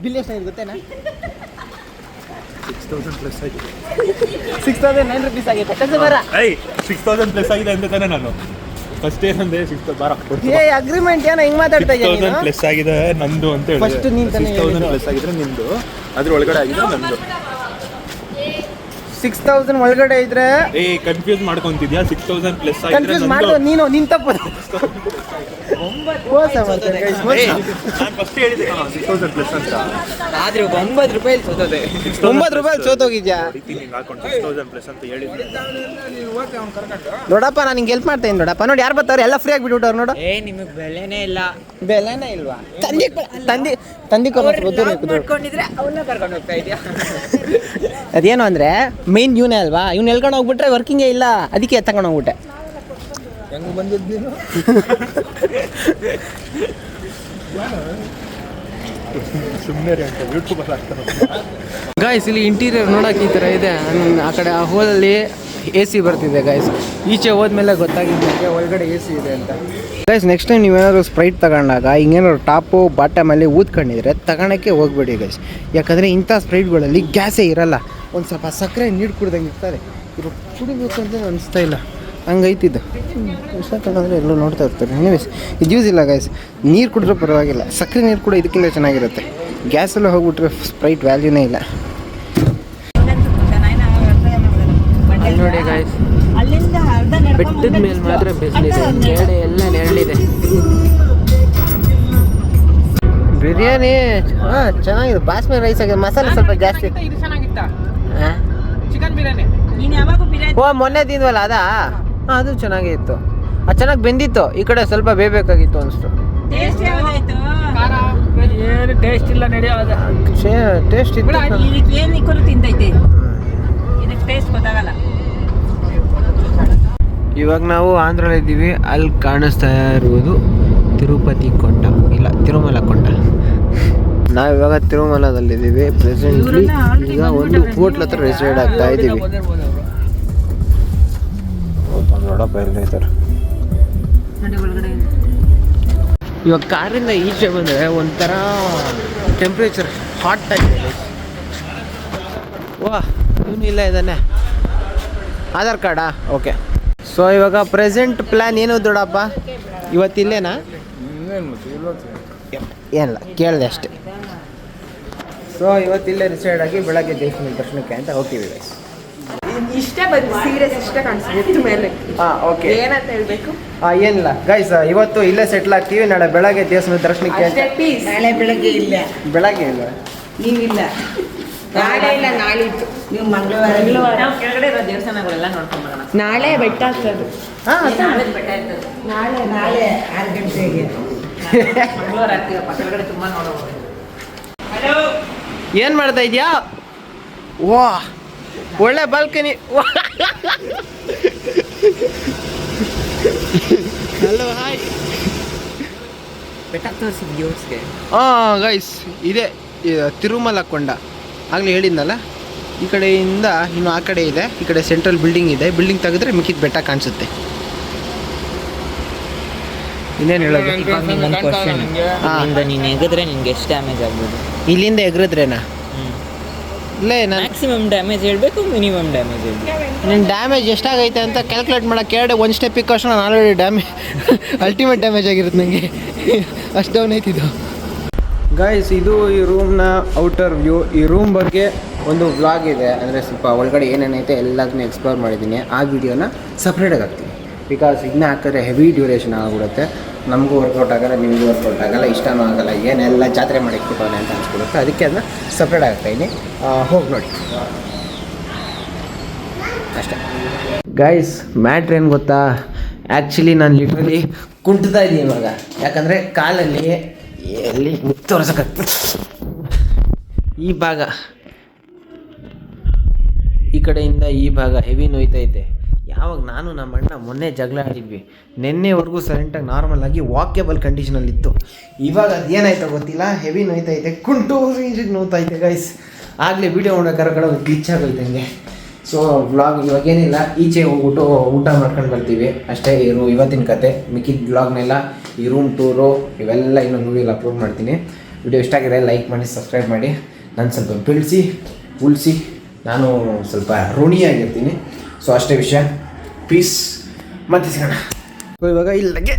ಬಿಲ್ ಎಷ್ಟಾಗಿದೆ ಗೊತ್ತೇನಾ? ಸಿಕ್ಸ್ ತೌಸಂಡ್ ಪ್ಲಸ್ ಆಗಿದೆ. ಸಿಕ್ಸ್ ತೌಸಂಡ್ ನೈನ್ ರುಪೀಸ್ ಆಗೈತೆ ಕೆಲಸ ಬರ ಐ ಸಿಕ್ಸ್ ತೌಸಂಡ್ ಪ್ಲಸ್ ಆಗಿದೆ ಅಂತ ತಾನೇ ನಾನು. ಫಸ್ಟ್ ಏನಂದೆ ಸಿಕ್ಸ್ ಬಾರ ಏ ಅಗ್ರಿಮೆಂಟ್ ಏನೋ ಹಿಂಗೆ ಮಾತಾಡ್ತಾ ಸಿಕ್ಸ್ ತೌಸಂಡ್ ಪ್ಲಸ್ ಆಗಿದೆ ನಂದು ಅಂತ ಹೇಳಿ. ನೀನ್ ಸಿಕ್ಸ್ ತೌಸಂಡ್ ಪ್ಲಸ್ ಆಗಿದ್ರೆ ನಿಂದು. ಅದ್ರ ಒಳಗಡೆ ಆಗಿದೆ ನಂದು. ಸಿಕ್ಸ್ ತೌಸಂಡ್ ಒಳಗಡೆ ಇದ್ರೆ ಏ ಕನ್ಫ್ಯೂಸ್ ಮಾಡ್ಕೊಂತಿದ್ಯಾ? ಸಿಕ್ಸ್ ತೌಸಂಡ್ ಪ್ಲಸ್ ಕನ್ಫ್ಯೂಸ್ ನೀನು ನಿನ್ ತಪ್ಪು. ಮೋಸ ಮಾಡ್ತಾರೆ guys, ಮೋಸ. ಆದ್ರೆ ಒಂಬತ್ತು ರೂಪಾಯಿ ಸೋತದೆ. ಒಂಬತ್ತು ಸೋತೋಗಿದ್ಯಾ? ನೋಡಪ್ಪ ನಾನು ನಿಂಗೆ ಹೆಲ್ಪ್ ಮಾಡ್ತೀನಿ ನೋಡಪ್ಪ. ನೋಡಿ ಯಾರು ಬರ್ತಾರೆ? ಎಲ್ಲ ಫ್ರೀ ಆಗಿಬಿಟ್ಬಿಟ್ಟವ್ರು ನೋಡು. ಏ ನಿಮಗೆ ಬೆಲೆನೇ ಇಲ್ಲ. ಬೆಲೆನೇ ಇಲ್ವಾ? ತಂದಿ ತಂದಿ ತಂದಿ ಮಾಡ್ಕೊಂಡಿದ್ರೆ ಅವನ್ನ ಕರ್ಕೊಂಡು ಹೋಗ್ತಾ ಇದೆಯಾ? *laughs* ಅದೇನು ಅಂದರೆ ಮೇನ್ ಇವನೇ ಅಲ್ವಾ? ಇವ್ನ ಎಲ್ಕೊಂಡು ಹೋಗ್ಬಿಟ್ರೆ ವರ್ಕಿಂಗೇ ಇಲ್ಲ. ಅದಕ್ಕೆ ತಗೊಂಡು ಹೋಗ್ಬಿಟ್ಟೆ. ಹೆಂಗ್ ಬಂದಿದ್ದು ನೀನು? *laughs* ಸುಮ್ಮನೆ ಅಂತ ಯೂಟ್ಯೂಬಲ್ಲಿ ಹಾಕ್ತಾರೆ ಗಾಯ್ಸ್ ಇಲ್ಲಿ ಇಂಟೀರಿಯರ್ ನೋಡೋಕೆ ಈ ಥರ ಇದೆ. ಆ ಕಡೆ ಆ ಹೋಲಲ್ಲಿ ಎ ಸಿ ಬರ್ತಿದೆ ಗೈಸ್ ಈಚೆ ಹೋದ್ಮೇಲೆ ಗೊತ್ತಾಗಿದ್ದೆ ಒಳಗಡೆ ಎ ಸಿ ಇದೆ ಅಂತ. ಗೈಸ್ ನೆಕ್ಸ್ಟ್ ಟೈಮ್ ನೀವೇನಾದ್ರು ಸ್ಪ್ರೈಟ್ ತಗೊಂಡಾಗ, ಹಿಂಗೇನಾದ್ರು ಟಾಪು ಬಾಟಮಲ್ಲಿ ಊದ್ಕೊಂಡಿದ್ರೆ ತಗೊಳಕ್ಕೆ ಹೋಗ್ಬೇಡಿ ಗೈಸ್ ಯಾಕಂದರೆ ಇಂಥ ಸ್ಪ್ರೈಟ್ಗಳಲ್ಲಿ ಗ್ಯಾಸೇ ಇರಲ್ಲ. ಒಂದು ಸ್ವಲ್ಪ ಸಕ್ಕರೆ ನೀರು ಕುಡ್ದಂಗೆ ಇರ್ತಾರೆ ಇವರು ಕುಡಿಬೇಕು ಅಂತ ಅನಿಸ್ತಾ ಇಲ್ಲ. ಹಂಗೈತಿದ್ದು ಅಂದರೆ ಎಲ್ಲೂ ನೋಡ್ತಾ ಇರ್ತಾರೆ. ಎನಿವೇಸ್ ಇದು ಯೂಸ್ ಇಲ್ಲ ಗೈಸ್ ನೀರು ಕುಡಿದ್ರೂ ಪರವಾಗಿಲ್ಲ. ಸಕ್ಕರೆ ನೀರು ಕೂಡ ಇದಕ್ಕಿಂತ ಚೆನ್ನಾಗಿರುತ್ತೆ. ಗ್ಯಾಸಲ್ಲೂ ಹೋಗ್ಬಿಟ್ರೆ ಸ್ಪ್ರೈಟ್ ವ್ಯಾಲ್ಯೂನೇ ಇಲ್ಲ ಅಲ್ಲಿ ನೋಡಿ ಗಾಯ್ಸ್ ಅಲ್ಲಿಂದ ಅರ್ಧ ಬೆಟ್ಟದ ಮೇಲೆ ಮಾತ್ರ ಬಿಸಿಲಿದೆ. ಕೆಳಗಡೆ ಎಲ್ಲ ನೆರಳಿದೆ. ಬಿರಿಯಾನಿ ಹಾಂ ಚೆನ್ನಾಗಿದೆ. ಬಾಸ್ಮತಿ ರೈಸ್ ಆಗಿದೆ. ಮಸಾಲೆ ಸ್ವಲ್ಪ ಜಾಸ್ತಿ. ಓ ಮೊನ್ನೆ ತಿಂದ್ವಲ್ಲ ಅದಾ? ಹಾಂ. ಅದು ಚೆನ್ನಾಗೇ ಇತ್ತು ಅದು ಚೆನ್ನಾಗಿ ಬೆಂದಿತ್ತು. ಈ ಕಡೆ ಸ್ವಲ್ಪ ಬೇಯಬೇಕಾಗಿತ್ತು ಅನಿಸ್ತು. ಟೇಸ್ಟ್ ಇಲ್ಲ ನಡೆಯೋದು ಟೇಸ್ಟ್ ಇತ್ತು ಟೇಸ್ಟ್ ಗೊತ್ತಾಗಲ್ಲ. ಇವಾಗ ನಾವು ಆಂಧ್ರಲ್ಲಿದ್ದೀವಿ ಅಲ್ಲಿ ಕಾಣಿಸ್ತಾ ಇರುವುದು ತಿರುಪತಿ ಕೊಟ್ಟ. ಇಲ್ಲ ತಿರುಮಲ ಕೊಟ್ಟ. ನಾವು ಇವಾಗ ತಿರುಮಲದಲ್ಲಿದ್ದೀವಿ ಪ್ರೆಸೆಂಟ್ಲಿ ಈಗ ಒಂದು ಹೋಟ್ಲ್ ಹತ್ರ ರೆಸಿಡೆಂಟ್ ಆಗ್ತಾ ಇದ್ದೀವಿ. ನೋಡಪ್ಪ ಇವಾಗ ಕಾರಿಂದ ಈಚೆ ಬಂದರೆ ಒಂಥರ ಟೆಂಪ್ರೇಚರ್ ಹಾಟ್ ಆಗಿದೆ. ವಾಹ್ ಇವನು ಇಲ್ಲ ಇದ್ದಾನೆ. ಆಧಾರ್ ಕಾರ್ಡಾ ಓಕೆ ಸೊ ಇವಾಗ ಪ್ರೆಸೆಂಟ್ ಪ್ಲ್ಯಾನ್ ಏನು ದೊಡ್ಡಪ್ಪ ಇವತ್ತಿಲ್ಲೇನಾ ಏನಿಲ್ಲ ಕೇಳಿದೆ ಅಷ್ಟೇ. ಸೊ ಇವತ್ತಿಲ್ಲೇ ರಿಸೈಡ್ ಆಗಿ ಬೆಳಗ್ಗೆ ದೇವಸ್ಥಾನ ದರ್ಶನಕ್ಕೆ ಅಂತ ಹೋಗ್ತೀವಿ. ಇಷ್ಟೇ ಬಂದು ಸೀರಿಯಸ್ ಇಷ್ಟೇ ಕಾಣಿಸ್ಬೇಕು ಮೇಲೆ. ಹಾಂ ಓಕೆ ಏನಂತ ಹೇಳ್ಬೇಕು? ಹಾಂ ಏನಿಲ್ಲ ಗೈಸ್ ಇವತ್ತು ಇಲ್ಲೇ ಸೆಟ್ಲ್ ಆಗ್ತೀವಿ ನಾಳೆ ಬೆಳಗ್ಗೆ ದೇವಸ್ಥಾನ ದರ್ಶನಕ್ಕೆ ನಾಳೆ ಬೆಳಗ್ಗೆ ಇಲ್ಲ. ಬೆಳಗ್ಗೆ ಇಲ್ಲ. ನೀವಿಲ್ಲ. ನಾಳೆ ಇಲ್ಲ ನಾಳಿದ್ದು ನೀವು ಮಂಗಳವಾರ ನಾವು ಕೆಳಗಡೆ ಇರೋ ದೇವಸ್ಥಾನಗಳೆಲ್ಲ ನೋಡ್ಕೊಂಡ್ ಬರೋಣ. ನಾಳೆ ಬೆಟ್ಟ ಆಗ್ತದೆ. ಹಾಂ ನಾಳೆ ಬೆಟ್ಟ ಇರ್ತದೆ ನಾಳೆ ನಾಳೆ ಆರು ಗಂಟೆಗೆ. ಮಂಗಳವಾರ ಆಗ್ತೀವಪ್ಪ ಕೆಳಗಡೆ ತುಂಬಾ ನೋಡಬಹುದು ಏನು ಮಾಡ್ತಾ ಇದೆಯಾ? ವಾ ಒಳ್ಳೆ ಬಾಲ್ಕನಿ ಹಲೋ ಹಾಯ್ ಬೆಟ್ಟ ತೋರಿಸಿ ವ್ಯೂಸ್ಗೆ ಹಾಂ ಗೈಸ್ ಇದೆ ತಿರುಮಲ ಕೊಂಡ ಆಗಲೇ ಹೇಳಿದ್ನಲ್ಲ ಈ ಕಡೆಯಿಂದ ಇನ್ನು ಆ ಕಡೆ ಇದೆ ಈ ಕಡೆ ಸೆಂಟ್ರಲ್ ಬಿಲ್ಡಿಂಗ್ ಇದೆ ಬಿಲ್ಡಿಂಗ್ ತೆಗೆದ್ರೆ ಮಿಕ್ಕಿದ ಬೆಟ್ಟ ಕಾಣಿಸುತ್ತೆ. ಇನ್ನೇನು ಹೇಳೋದು? ಹಾಂ. ನೀನು ಎಗದ್ರೆ ನಿನ್ಗೆ ಎಷ್ಟು ಡ್ಯಾಮೇಜ್ ಆಗ್ಬೋದು? ಇಲ್ಲಿಂದ ಎಗ್ರದ್ರೇನಾ? ಇಲ್ಲೇ ನಾನು ಮ್ಯಾಕ್ಸಿಮಮ್ ಡ್ಯಾಮೇಜ್ ಹೇಳ್ಬೇಕು ಮಿನಿಮಮ್ ಡ್ಯಾಮೇಜ್ ಹೇಳ್ಬೇಕು. ನಿನ್ನ ಡ್ಯಾಮೇಜ್ ಎಷ್ಟಾಗೈತೆ ಅಂತ ಕ್ಯಾಲ್ಕುಲೇಟ್ ಮಾಡೋಕೆ ಎರಡು ಒಂದು ಸ್ಟೆಪ್ ಇಕ್ಕಷ್ಟು ನಾನು ಆಲ್ರೆಡಿ ಡ್ಯಾಮೇಜ್ ಅಲ್ಟಿಮೇಟ್ ಡ್ಯಾಮೇಜ್ ಆಗಿರುತ್ತೆ ನನಗೆ ಅಷ್ಟು ಡೌನ್ ಐತಿದ್ದು ಗೈಸ್ ಇದು ಈ ರೂಮ್ನ ಔಟರ್ ವ್ಯೂ ಈ ರೂಮ್ ಬಗ್ಗೆ ಒಂದು ವ್ಲಾಗ್ ಇದೆ. ಅಂದರೆ ಸ್ವಲ್ಪ ಒಳಗಡೆ ಏನೇನೈತೆ ಎಲ್ಲದನ್ನೂ ಎಕ್ಸ್ಪ್ಲೋರ್ ಮಾಡಿದ್ದೀನಿ. ಆ ವಿಡಿಯೋನ ಸಪ್ರೇಟಾಗಿ ಹಾಕ್ತೀನಿ. ಬಿಕಾಸ್ ಇದನ್ನ ಹಾಕಿದ್ರೆ ಹೆವಿ ಡ್ಯೂರೇಷನ್ ಆಗಿಬಿಡುತ್ತೆ. ನಮಗೂ ವರ್ಕೌಟ್ ಆಗಲ್ಲ, ನಿಮಗೂ ವರ್ಕೌಟ್ ಆಗಲ್ಲ, ಇಷ್ಟನೂ ಆಗಲ್ಲ. ಏನೆಲ್ಲ ಜಾತ್ರೆ ಮಾಡಿ ಇಟ್ಬಿಟ್ಟವನೆ ಅಂತ ಅನ್ಸ್ಕೊಡುತ್ತೆ ಅದಕ್ಕೆ ಅದನ್ನ ಸಪ್ರೇಟ್ ಆಗ್ತಾಯಿನಿ ಹೋಗಿ ನೋಡಿ. ಅಷ್ಟೇ. ಗೈಸ್ ಮ್ಯಾಟ್ರ್ ಏನು ಗೊತ್ತಾ? ಆ್ಯಕ್ಚುಲಿ ನಾನು ಲಿಟ್ರಲಿ ಕುಂಟ್ತಾ ಇದ್ದೀನಿ ಇವಾಗ. ಯಾಕಂದರೆ ಕಾಲಲ್ಲಿ ಎಲ್ಲಿ ತೋರ್ಸೋಕ್ಕಾಗ್ತದೆ ಈ ಭಾಗ. ಈ ಕಡೆಯಿಂದ ಈ ಭಾಗ ಹೆವಿ ನೋಯ್ತೈತೆ. ಯಾವಾಗ ನಾನು ನಮ್ಮ ಅಣ್ಣ ಮೊನ್ನೆ ಜಗಳ ಆಡಿದ್ವಿ. ನಿನ್ನೆವರೆಗೂ ಸೈಲೆಂಟಾಗಿ ನಾರ್ಮಲ್ ಆಗಿ ವಾಕೇಬಲ್ ಕಂಡೀಷನಲ್ಲಿತ್ತು ಇವಾಗ ಅದು ಏನಾಯ್ತೋ ಗೊತ್ತಿಲ್ಲ ಹೆವಿ ನೋಯ್ತೈತೆ, ಕುಂಟು ರೇಂಜಿಗೆ ನೋಯ್ತೈತೆ ಗೈಸ್ ಆಗಲೇ ವೀಡಿಯೋ ನೋಡೋಕ್ಕಾರ ಕಡೆ ಗ್ಲಿಚ್ ಆಗೋಯ್ತು ಹಂಗೆ. ಸೊ ವ್ಲಾಗ್ ಇವಾಗ ಏನಿಲ್ಲ, ಈಚೆ ಹೋಗ್ಬಿಟ್ಟು ಊಟ ಮಾಡ್ಕೊಂಡು ಬರ್ತೀವಿ. ಅಷ್ಟೇ ಇರು, ಇವತ್ತಿನ ಕತೆ. ಮಿಕ್ಕಿದ ವ್ಲಾಗ್ನೆಲ್ಲ ಈ ರೂಮ್ ಟೂರು ಇವೆಲ್ಲ ಇನ್ನೊಂದು ವೀಡಿಯೋಲಿ ಅಪ್ಲೋಡ್ ಮಾಡ್ತೀನಿ. ವಿಡಿಯೋ ಇಷ್ಟ ಆಗಿದೆ ಲೈಕ್ ಮಾಡಿ ಸಬ್ಸ್ಕ್ರೈಬ್ ಮಾಡಿ. ನಾನು ಸ್ವಲ್ಪ ಬೆಳೆಸಿ, ಉಳಿಸಿ. ನಾನು ಸ್ವಲ್ಪ ಋಣಿಯಾಗಿರ್ತೀನಿ. ಸೊ ಅಷ್ಟೇ ವಿಷಯ. ಪೀಸ್ ಮತ್ತೆ ಸಿಗೋಣ. ಇವಾಗ ಇಲ್ಲಗೆ